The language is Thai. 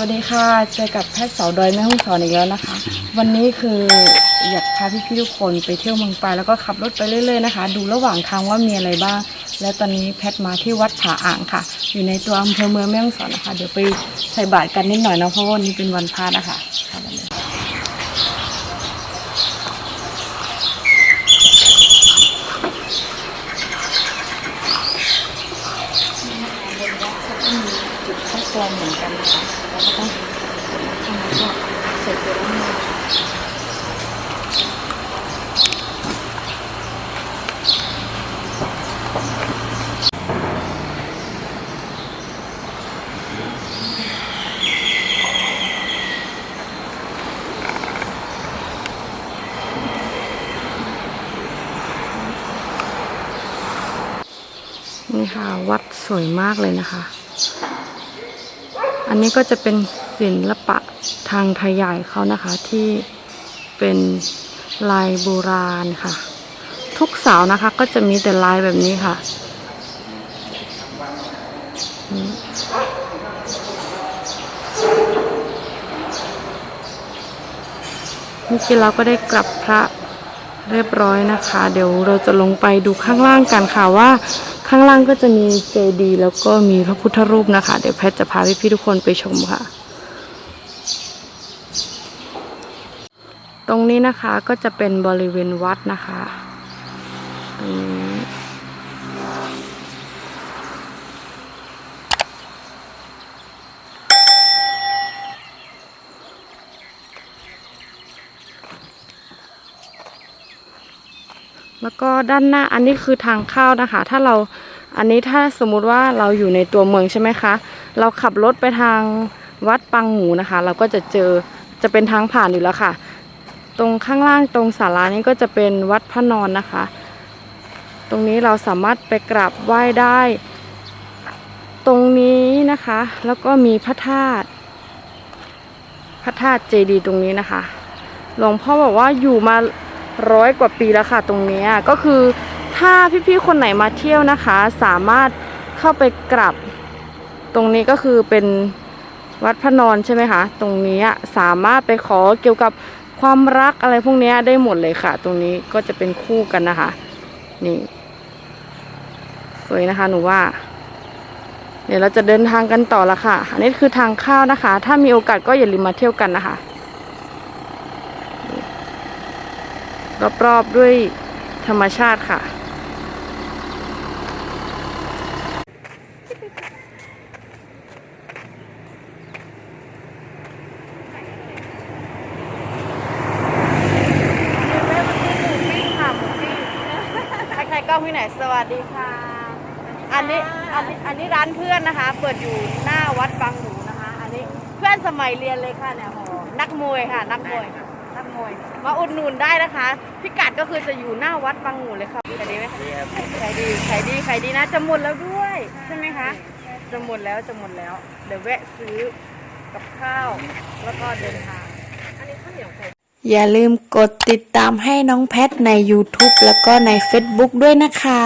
วัสดีค่ะ เจอกับแพทย์สาวดอยแม่ฮ่องสอนอีกแล้วนะคะ วันนี้คืออยากพาพี่ๆทุกคนไปเที่ยวเมืองปลายแล้วก็ขับรถไปเรื่อยๆนะคะ ดูระหว่างทางว่ามีอะไรบ้าง และตอนนี้แพทย์มาที่วัดผาอ่างค่ะ อยู่ในตัวอำเภอเมืองแม่ฮ่องสอนนะคะ เดี๋ยวไปใส่บาตรกันนิดหน่อยเนาะเพราะว่าวันนี้เป็นวันพระนะคะค่ะวันนี้ จุดคัดกรองเหมือนกันนะคะเราก็ต้องทำแล้วก็ใส่ตัวละมือนี่ค่ะ วัดสวยมากเลยนะคะ อันนี้ก็จะเป็นศิลปะทางไทยใหญ่เขานะคะที่เป็นลายโบราณค่ะ ทุกสาวนะคะก็จะมีแต่ลายแบบนี้ค่ะ เมื่อกี้เราก็ได้กลับพระเรียบร้อยนะคะ เดี๋ยวเราจะลงไปดูข้างล่างกันค่ะว่า ข้างล่างก็จะมีเจดีย์แล้วก็มีพระพุทธรูปนะคะ เดี๋ยวแพทย์จะพาพี่ๆทุกคนไปชมค่ะ ตรงนี้นะคะก็จะเป็นบริเวณวัดนะคะตรงนี้ แล้วก็ด้านหน้าอันนี้คือทางเข้านะคะ ถ้าเราอันนี้ถ้าสมมุติว่าเราอยู่ในตัวเมืองใช่ไหมคะ เราขับรถไปทางวัดปังหมูนะคะ เราก็จะเจอจะเป็นทางผ่านอยู่แล้วค่ะ ตรงข้างล่างตรงศาลานี้ก็จะเป็นวัดพระนอนนะคะ ตรงนี้เราสามารถไปกราบไหว้ได้ ตรงนี้นะคะ แล้วก็มีพระธาตุพระธาตุเจดีย์ตรงนี้นะคะ หลวงพ่อบอกว่าอยู่มา ร้อยกว่าปีแล้วค่ะตรงนี้ก็คือถ้าพี่ๆคนไหนมาเที่ยวนะคะ สามารถเข้าไปกราบตรงนี้ก็คือเป็นวัดพระนอนใช่ไหมคะตรงนี้สามารถไปขอเกี่ยวกับความรักอะไรพวกนี้ได้หมดเลยค่ะ ตรงนี้ก็จะเป็นคู่กันนะคะ นี่ สวยนะคะหนูว่า เดี๋ยวเราจะเดินทางกันต่อละค่ะ อันนี้คือทางเข้านะคะ ถ้ามีโอกาสก็อย่าลืมมาเที่ยวกันนะคะ รอบๆด้วยธรรมชาติค่ะทักทายกล้องพี่ไหนสวัสดีค่ะ อันนี้อันนี้อันนี้ร้านเพื่อนนะคะ เปิดอยู่หน้าวัดบางหมูนะคะ อันนี้เพื่อนสมัยเรียนเลยค่ะเนี่ยโหนักมวยค่ะ นักมวย นักมวยมาอุดหนุนได้นะคะ พิกัดก็คือจะอยู่หน้าวัดบางหมูเลยค่ะขายดีไหมคะขายดีขายดีขายดีนะจะหมดแล้วด้วยใช่ไหมคะจะหมดแล้วจะหมดแล้ว เดี๋ยวแวะซื้อกับข้าวแล้วก็เดินทางอันนี้ข้าวเหนียวไข่อย่าลืมกดติดตามให้น้องแพทใน YouTube แล้วก็ใน Facebook ด้วยนะคะ